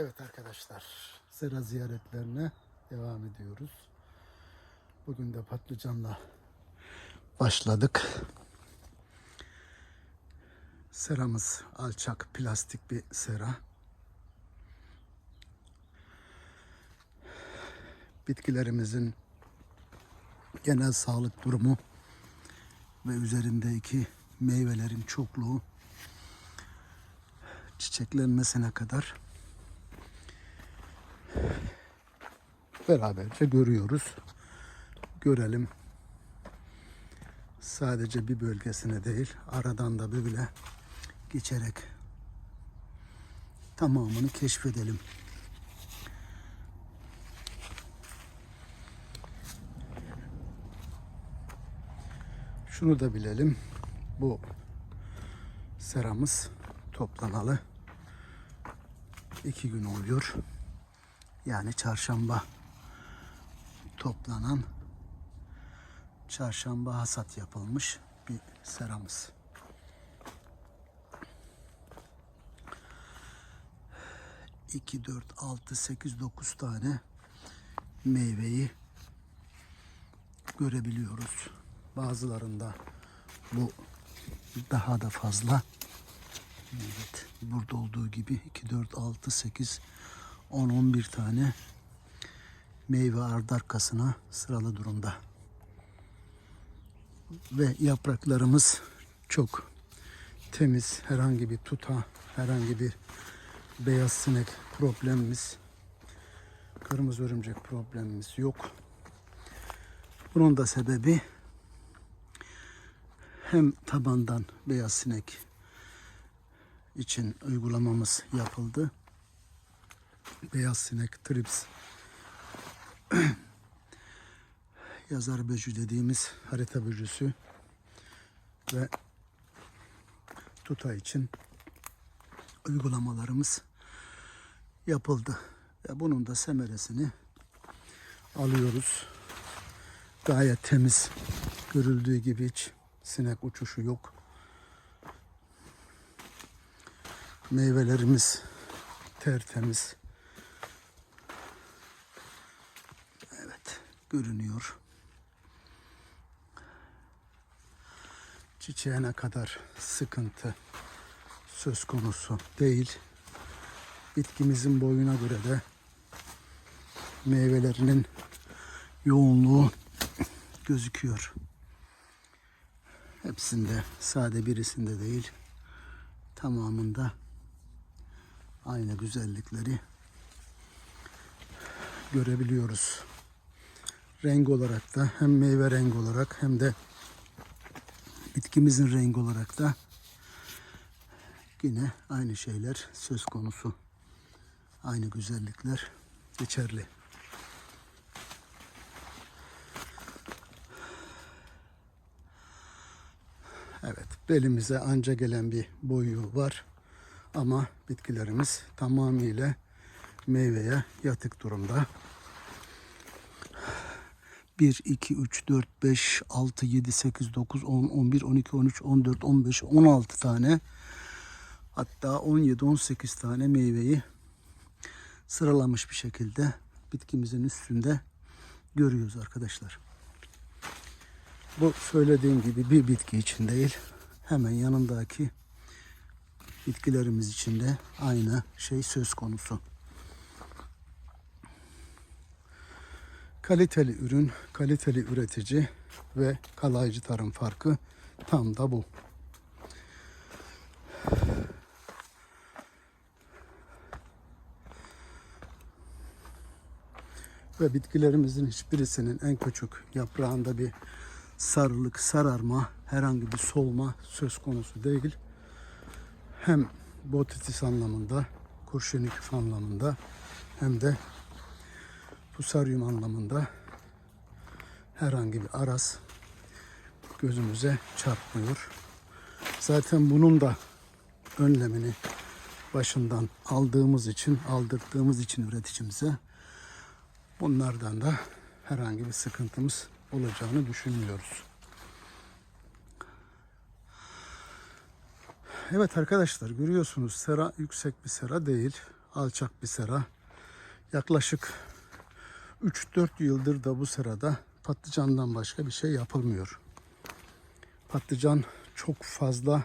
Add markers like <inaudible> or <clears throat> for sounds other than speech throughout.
Evet arkadaşlar, sera ziyaretlerine devam ediyoruz. Bugün de patlıcanla başladık. Seramız alçak plastik bir sera. Bitkilerimizin genel sağlık durumu ve üzerindeki meyvelerin çokluğu çiçeklenmesine kadar beraberce görüyoruz. Görelim. Sadece bir bölgesine değil, aradan da böyle geçerek tamamını keşfedelim. Şunu da bilelim. Bu seramız toplanalı iki gün oluyor. Yani çarşamba toplanan çarşamba hasat yapılmış bir seramız. İki, dört, altı, sekiz, dokuz tane meyveyi görebiliyoruz. Bazılarında bu daha da fazla. Evet, burada olduğu gibi 2, 4, 6, 8, 10, 11 tane meyve ardı arkasına sıralı durumda. Ve yapraklarımız çok temiz. Herhangi bir tuta, herhangi bir beyaz sinek problemimiz, kırmızı örümcek problemimiz yok. Bunun da sebebi hem tabandan beyaz sinek için uygulamamız yapıldı. Beyaz sinek, trips, <clears throat> yazar böcü dediğimiz harita böcüsü ve tuta için uygulamalarımız yapıldı. Ve bunun da semeresini alıyoruz. Gayet temiz görüldüğü gibi hiç sinek uçuşu yok. Meyvelerimiz tertemiz. Evet, görünüyor. Çiçeğine kadar sıkıntı söz konusu değil. Bitkimizin boyuna göre de meyvelerinin yoğunluğu gözüküyor. Hepsinde, sade birisinde değil, tamamında aynı güzellikleri görebiliyoruz. Renk olarak da hem meyve rengi olarak hem de bitkimizin rengi olarak da yine aynı şeyler söz konusu. Aynı güzellikler geçerli. Evet, belimize anca gelen bir boyu var. Ama bitkilerimiz tamamıyla meyveye yatık durumda. 1, 2, 3, 4, 5, 6, 7, 8, 9, 10, 11, 12, 13, 14, 15, 16 tane hatta 17, 18 tane meyveyi sıralamış bir şekilde bitkimizin üstünde görüyoruz arkadaşlar. Bu söylediğim gibi bir bitki için değil, hemen yanındaki bitkilerimiz için de aynı şey söz konusu. Kaliteli ürün, kaliteli üretici ve kalaycı tarım farkı tam da bu. Ve bitkilerimizin hiçbirisinin en küçük yaprağında bir sarılık, sararma, herhangi bir solma söz konusu değil hem botitis anlamında, kurşuni küf anlamında hem de pusaryum anlamında herhangi bir aras gözümüze çarpmıyor. Zaten bunun da önlemini başından aldığımız için, aldırdığımız için üreticimize bunlardan da herhangi bir sıkıntımız olacağını düşünmüyoruz. Evet arkadaşlar görüyorsunuz sera yüksek bir sera değil. alçak bir sera. Yaklaşık 3-4 yıldır da bu serada patlıcandan başka bir şey yapılmıyor. Patlıcan çok fazla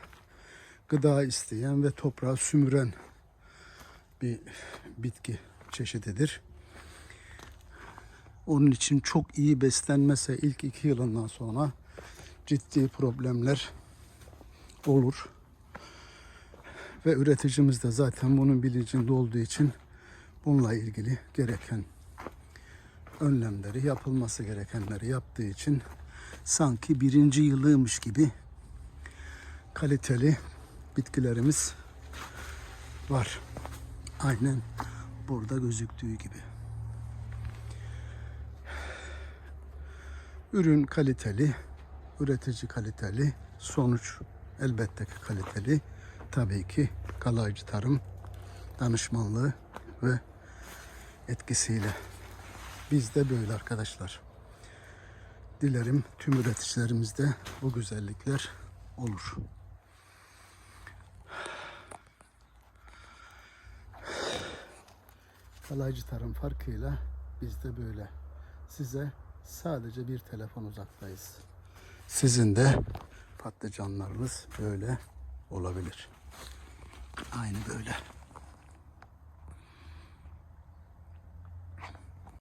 gıda isteyen ve toprağı sümüren bir bitki çeşididir. Onun için çok iyi beslenmese ilk iki yılından sonra ciddi problemler olur. Ve üreticimiz de zaten bunun bilincinde olduğu için bununla ilgili gereken önlemleri, yapılması gerekenleri yaptığı için sanki birinci yılıymış gibi kaliteli bitkilerimiz var. Aynen burada gözüktüğü gibi. Ürün kaliteli, üretici kaliteli, sonuç elbette ki kaliteli. Tabii ki kalaycı tarım danışmanlığı ve etkisiyle. Biz de böyle arkadaşlar. Dilerim tüm üreticilerimizde bu güzellikler olur. Kalaycı tarım farkıyla biz de böyle. Size sadece bir telefon uzaktayız. Sizin de patlıcanlarınız böyle olabilir. Aynı böyle.